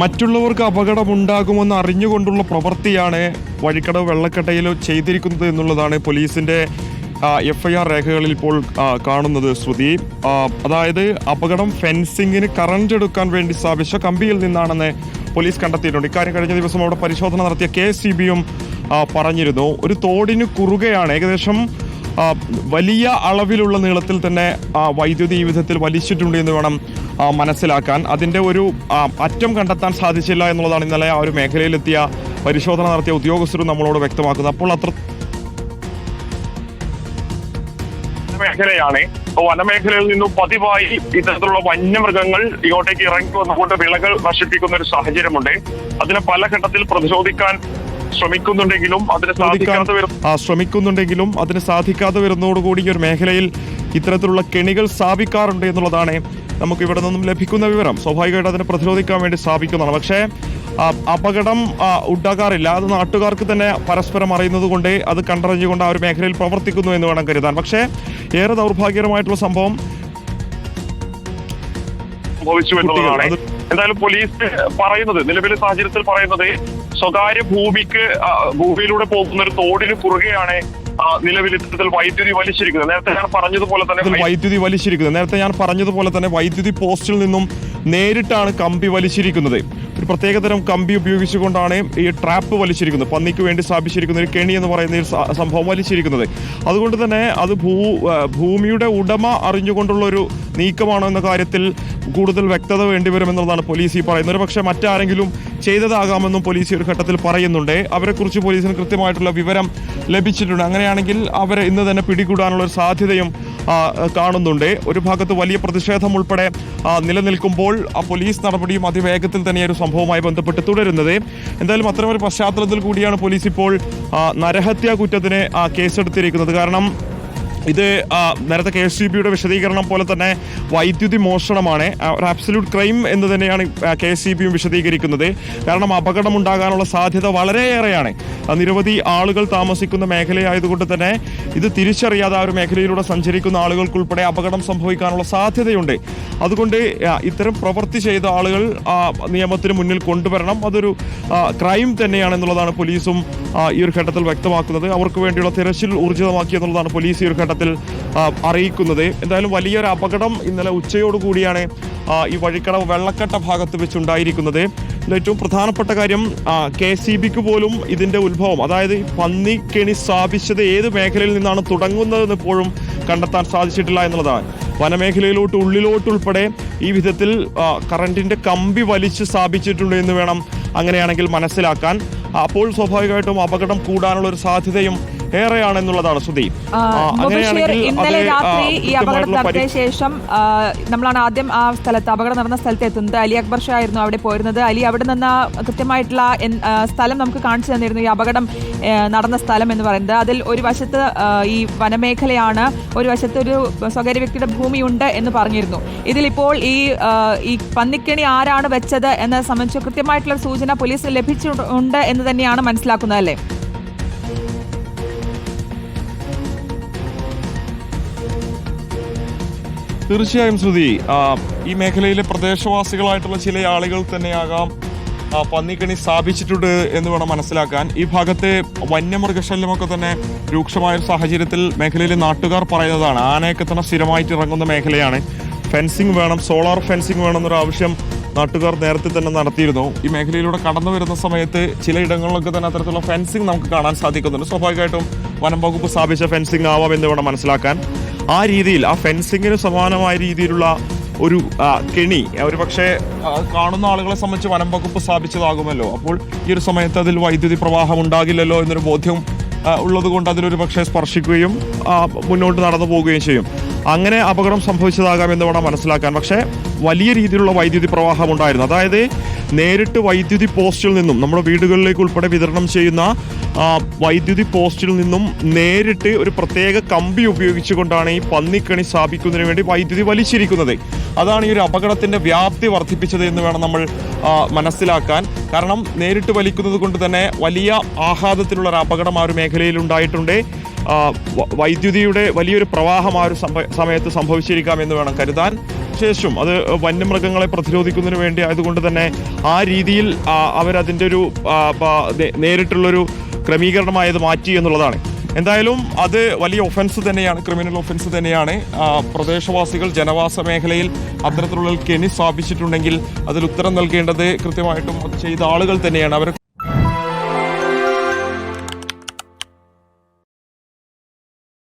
മറ്റുള്ളവർക്ക് അപകടമുണ്ടാകുമെന്ന് അറിഞ്ഞുകൊണ്ടുള്ള പ്രവൃത്തിയാണ് വഴിക്കടവ് വെള്ളക്കെട്ടയിൽ ചെയ്തിരിക്കുന്നത് എന്നുള്ളതാണ് പോലീസിന്റെ എഫ് ഐ ആർ രേഖകളിൽ ഇപ്പോൾ കാണുന്നത് ശ്രുതി. അതായത് അപകടം ഫെൻസിങ്ങിന് കറണ്ട് എടുക്കാൻ വേണ്ടി സ്ഥാപിച്ച കമ്പിയിൽ നിന്നാണെന്ന് പോലീസ് കണ്ടെത്തിയിട്ടുണ്ട്. ഇക്കാര്യം കഴിഞ്ഞ ദിവസം അവിടെ പരിശോധന നടത്തിയ കെ എസ് സി ബിയും പറഞ്ഞിരുന്നു. ഒരു തോടിന് കുറുകയാണ്. ഏകദേശം വലിയ അളവിലുള്ള നീളത്തിൽ തന്നെ വൈദ്യുതി ഈ വിധത്തിൽ വലിച്ചിട്ടുണ്ട് എന്ന് വേണം മനസ്സിലാക്കാൻ. അതിന്റെ ഒരു അറ്റം കണ്ടെത്താൻ സാധിച്ചില്ല എന്നുള്ളതാണ് ഇന്നലെ ആ ഒരു മേഖലയിലെത്തിയ പരിശോധന നടത്തിയ ഉദ്യോഗസ്ഥരും നമ്മളോട് വ്യക്തമാക്കുന്നത്. അപ്പോൾ അത്ര മേഖലയാണ് വനമേഖലയിൽ നിന്നും പതിവായി ഇത്തരത്തിലുള്ള വന്യമൃഗങ്ങൾ ഇങ്ങോട്ടേക്ക് ഇറങ്ങി വന്നുകൊണ്ട് വിളകൾ നശിപ്പിക്കുന്ന ഒരു സാഹചര്യമുണ്ട്. അതിനെ പല ഘട്ടത്തിൽ പ്രതിരോധിക്കാൻ ശ്രമിക്കുന്നുണ്ടെങ്കിലും അതിന് സാധിക്കാതെ ശ്രമിക്കുന്നുണ്ടെങ്കിലും അതിന് സാധിക്കാതെ വരുന്നതോടുകൂടി ഈ ഒരു മേഖലയിൽ ഇത്തരത്തിലുള്ള കെണികൾ സ്ഥാപിക്കാറുണ്ട് എന്നുള്ളതാണ് നമുക്ക് ഇവിടെ നിന്നും ലഭിക്കുന്ന വിവരം. സ്വാഭാവികമായിട്ട് അതിനെ പ്രതിരോധിക്കാൻ വേണ്ടി സ്ഥാപിക്കുന്നതാണ് പക്ഷേ അപകടം ഉണ്ടാകാറില്ല. അത് നാട്ടുകാർക്ക് തന്നെ പരസ്പരം അറിയുന്നത് കൊണ്ട് അത് കണ്ടറിഞ്ഞുകൊണ്ട് ആ ഒരു മേഖലയിൽ പ്രവർത്തിക്കുന്നു എന്ന് വേണം കരുതാൻ. പക്ഷേ ഏറെ ദൗർഭാഗ്യകരമായിട്ടുള്ള സംഭവം സംഭവിച്ചു എന്നുള്ളതാണ്. എന്തായാലും പോലീസ് പറയുന്നത് നിലവിലെ സാഹചര്യത്തിൽ പറയുന്നത് സ്വകാര്യ ഭൂമിക്ക് ഭൂമിയിലൂടെ പോകുന്ന ഒരു തോടിന് കുറുകെയാണ് നിലവിൽ ഇത്തരത്തിൽ വൈദ്യുതി വലിച്ചിരിക്കുന്നത്. നേരത്തെ ഞാൻ പറഞ്ഞതുപോലെ തന്നെ വൈദ്യുതി വലിച്ചിരിക്കുന്നത്. നേരത്തെ ഞാൻ പറഞ്ഞതുപോലെ തന്നെ വൈദ്യുതി പോസ്റ്റിൽ നിന്നും നേരിട്ടാണ് കമ്പി വലിച്ചിരിക്കുന്നത്. ഒരു പ്രത്യേകതരം കമ്പി ഉപയോഗിച്ചുകൊണ്ടാണ് ഈ ട്രാപ്പ് വലിച്ചിരിക്കുന്നത്. പന്നിക്ക് വേണ്ടി സ്ഥാപിച്ചിരിക്കുന്ന ഒരു കെണി എന്ന് പറയുന്ന ഒരു സംഭവം വലിച്ചിരിക്കുന്നത്. അതുകൊണ്ട് തന്നെ അത് ഭൂ ഭൂമിയുടെ ഉടമ അറിഞ്ഞുകൊണ്ടുള്ള ഒരു നീക്കമാണോ എന്ന കാര്യത്തിൽ കൂടുതൽ വ്യക്തത വേണ്ടിവരുമെന്നുള്ളതാണ് പോലീസ് ഈ പറയുന്നത്. പക്ഷേ മറ്റാരെങ്കിലും ചെയ്തതാകാമെന്നും പോലീസ് ഒരു ഘട്ടത്തിൽ പറയുന്നുണ്ട്. അവരെക്കുറിച്ച് പോലീസിന് കൃത്യമായിട്ടുള്ള വിവരം ലഭിച്ചിട്ടുണ്ട്. അങ്ങനെയാണെങ്കിൽ അവരെ ഇന്ന് തന്നെ പിടികൂടാനുള്ള ഒരു സാധ്യതയും കാണുന്നുണ്ട്. ഒരു ഭാഗത്ത് വലിയ പ്രതിഷേധം ഉൾപ്പെടെ നിലനിൽക്കുമ്പോൾ ആ പോലീസ് നടപടിയും അതിവേഗത്തിൽ തന്നെ ഒരു സംഭവവുമായി ബന്ധപ്പെട്ട് തുടരുന്നത്. എന്തായാലും അത്തരമൊരു പശ്ചാത്തലത്തിൽ കൂടിയാണ് പോലീസ് ഇപ്പോൾ നരഹത്യാ കുറ്റത്തിന് കേസെടുത്തിരിക്കുന്നത്. കാരണം ഇത് നേരത്തെ കെ എസ് ബിയുടെ വിശദീകരണം പോലെ തന്നെ വൈദ്യുതി മോഷണമാണ്. ഒരു അബ്സല്യൂട്ട് ക്രൈം എന്ന് തന്നെയാണ് കെ എസ് ബിയും വിശദീകരിക്കുന്നത്. കാരണം അപകടമുണ്ടാകാനുള്ള സാധ്യത വളരെയേറെയാണ്. നിരവധി ആളുകൾ താമസിക്കുന്ന മേഖലയായതുകൊണ്ട് തന്നെ ഇത് തിരിച്ചറിയാതെ ആ ഒരു മേഖലയിലൂടെ സഞ്ചരിക്കുന്ന ആളുകൾക്കുൾപ്പെടെ അപകടം സംഭവിക്കാനുള്ള സാധ്യതയുണ്ട്. അതുകൊണ്ട് ഇത്തരം പ്രവൃത്തി ചെയ്ത ആളുകൾ നിയമത്തിന് മുന്നിൽ കൊണ്ടുവരണം. അതൊരു ക്രൈം തന്നെയാണെന്നുള്ളതാണ് പോലീസും ഈ ഒരു ഘട്ടത്തിൽ വ്യക്തമാക്കുന്നത്. അവർക്ക് വേണ്ടിയുള്ള തിരച്ചിൽ ഊർജിതമാക്കി എന്നുള്ളതാണ് പോലീസ് ഈ ഒരു ഘട്ടത്തിൽ അറിയിക്കുന്നത്. എന്തായാലും വലിയൊരു അപകടം ഇന്നലെ ഉച്ചയോടുകൂടിയാണ് ഈ വഴിക്കടവ് വെള്ളക്കെട്ട ഭാഗത്ത് വെച്ചുണ്ടായിരിക്കുന്നത്. ഏറ്റവും പ്രധാനപ്പെട്ട കാര്യം കെ സി ബിക്ക് പോലും ഇതിന്റെ ഉത്ഭവം അതായത് ഈ പന്നിക്കെണി സ്ഥാപിച്ചത് ഏത് മേഖലയിൽ നിന്നാണ് തുടങ്ങുന്നതെന്ന് ഇപ്പോഴും കണ്ടെത്താൻ സാധിച്ചിട്ടില്ല എന്നുള്ളതാണ്. വനമേഖലയിലോട്ട് ഉള്ളിലോട്ടുൾപ്പെടെ ഈ വിധത്തിൽ കറണ്ടിന്റെ കമ്പി വലിച്ച് സ്ഥാപിച്ചിട്ടുണ്ട് എന്ന് വേണം അങ്ങനെയാണെങ്കിൽ മനസ്സിലാക്കാൻ. അപ്പോൾ സ്വാഭാവികമായിട്ടും അപകടം കൂടാനുള്ള ഒരു സാധ്യതയും ഏറെയാണെന്നുള്ളതാണ് ശ്രുതി. ഇന്നലെ രാത്രി ഈ അപകടം നടത്തിയ ശേഷം നമ്മളാണ് ആദ്യം ആ സ്ഥലത്ത് അപകടം നടന്ന സ്ഥലത്ത് എത്തുന്നത്. അലി അക്ബർ ഷാ ആയിരുന്നു അവിടെ പോയിരുന്നത്. അലി അവിടെ നിന്ന് കൃത്യമായിട്ടുള്ള സ്ഥലം നമുക്ക് കാണിച്ചു തന്നിരുന്നു. ഈ അപകടം നടന്ന സ്ഥലം എന്ന് പറയുന്നത്. അതിൽ ഒരു വശത്ത് ഈ വനമേഖലയാണ് ഒരു വശത്ത് ഒരു സ്വകാര്യ വ്യക്തിയുടെ ഭൂമിയുണ്ട് എന്ന് പറഞ്ഞിരുന്നു. ഇതിലിപ്പോൾ ഈ ഈ പന്നിക്കണി ആരാണ് വെച്ചത് എന്നത് സംബന്ധിച്ച് കൃത്യമായിട്ടുള്ള സൂചന പോലീസിന് ലഭിച്ചിട്ടുണ്ട് എന്ന് തന്നെയാണ് മനസ്സിലാക്കുന്നത് അല്ലേ? തീർച്ചയായും ശ്രുതി ഈ മേഖലയിലെ പ്രദേശവാസികളായിട്ടുള്ള ചില ആളുകൾ തന്നെയാകാം പന്നിക്കണി സ്ഥാപിച്ചിട്ടുണ്ട് എന്ന് വേണം മനസ്സിലാക്കാൻ. ഈ ഭാഗത്തെ വന്യമൃഗശല്യമൊക്കെ തന്നെ രൂക്ഷമായ സാഹചര്യത്തിൽ മേഖലയിലെ നാട്ടുകാർ പറയുന്നതാണ് ആനയൊക്കെ തന്നെ സ്ഥിരമായിട്ട് ഇറങ്ങുന്ന മേഖലയാണ്. ഫെൻസിങ് വേണം സോളാർ ഫെൻസിങ് വേണം എന്നൊരു ആവശ്യം നാട്ടുകാർ നേരത്തെ തന്നെ നടത്തിയിരുന്നു. ഈ മേഖലയിലൂടെ കടന്നു വരുന്ന സമയത്ത് ചിലയിടങ്ങളിലൊക്കെ തന്നെ അത്തരത്തിലുള്ള ഫെൻസിങ് നമുക്ക് കാണാൻ സാധിക്കുന്നുണ്ട്. സ്വാഭാവികമായിട്ടും വനം വകുപ്പ് സ്ഥാപിച്ച ഫെൻസിങ് ആവാം എന്ന് വേണം മനസ്സിലാക്കാൻ. ആ രീതിയിൽ ആ ഫെൻസിങ്ങിന് സമാനമായ രീതിയിലുള്ള ഒരു കെണി ഒരു പക്ഷേ കാണുന്ന ആളുകളെ സംബന്ധിച്ച് വനം വകുപ്പ് സ്ഥാപിച്ചതാകുമല്ലോ. അപ്പോൾ ഈ ഒരു സമയത്ത് അതിൽ വൈദ്യുതി പ്രവാഹം ഉണ്ടാകില്ലല്ലോ എന്നൊരു ബോധ്യം ഉള്ളത് ഉള്ളതുകൊണ്ട് അതിലൊരു പക്ഷേ സ്പർശിക്കുകയും മുന്നോട്ട് നടന്നു പോവുകയും ചെയ്യും. അങ്ങനെ അപകടം സംഭവിച്ചതാകാം എന്ന് വേണം മനസ്സിലാക്കാൻ. പക്ഷേ വലിയ രീതിയിലുള്ള വൈദ്യുതി പ്രവാഹം ഉണ്ടായിരുന്നു. അതായത് നേരിട്ട് വൈദ്യുതി പോസ്റ്റിൽ നിന്നും നമ്മുടെ വീടുകളിലേക്ക് ഉൾപ്പെടെ വിതരണം ചെയ്യുന്ന വൈദ്യുതി പോസ്റ്റിൽ നിന്നും നേരിട്ട് ഒരു പ്രത്യേക കമ്പി ഉപയോഗിച്ചുകൊണ്ടാണ് ഈ പന്നിക്കണി സ്ഥാപിക്കുന്നതിന് വേണ്ടി വൈദ്യുതി വലിച്ചിരിക്കുന്നത്. അതാണ് ഈ ഒരു അപകടത്തിന്റെ വ്യാപ്തി വർദ്ധിപ്പിച്ചത് എന്ന് വേണം നമ്മൾ മനസ്സിലാക്കാൻ. കാരണം നേരിട്ട് വലിക്കുന്നത് കൊണ്ട് തന്നെ വലിയ ആഘാതത്തിലുള്ള ഒരു അപകടം ആ ഒരു മേഖലയിൽ ഉണ്ടായിട്ടുണ്ട്. വൈദ്യുതിയുടെ വലിയൊരു പ്രവാഹം ആ ഒരു സമയത്ത് സംഭവിച്ചിരിക്കാം എന്ന് വേണം കരുതാൻ. ശേഷം അത് വന്യമൃഗങ്ങളെ പ്രതിരോധിക്കുന്നതിന് വേണ്ടി ആയതുകൊണ്ട് തന്നെ ആ രീതിയിൽ അവരതിന്റെ ഒരു നേരിട്ടുള്ളൊരു ക്രമീകരണമായത് മാറ്റി എന്നുള്ളതാണ്. എന്തായാലും അത് വലിയ ഒഫൻസ് തന്നെയാണ് ക്രിമിനൽ ഒഫൻസ് തന്നെയാണ്. പ്രദേശവാസികൾ ജനവാസ മേഖലയിൽ അത്തരത്തിലുള്ള കെണി സ്ഥാപിച്ചിട്ടുണ്ടെങ്കിൽ അതിൽ ഉത്തരം നൽകേണ്ടത് കൃത്യമായിട്ടും ചെയ്ത ആളുകൾ തന്നെയാണ്. അവർ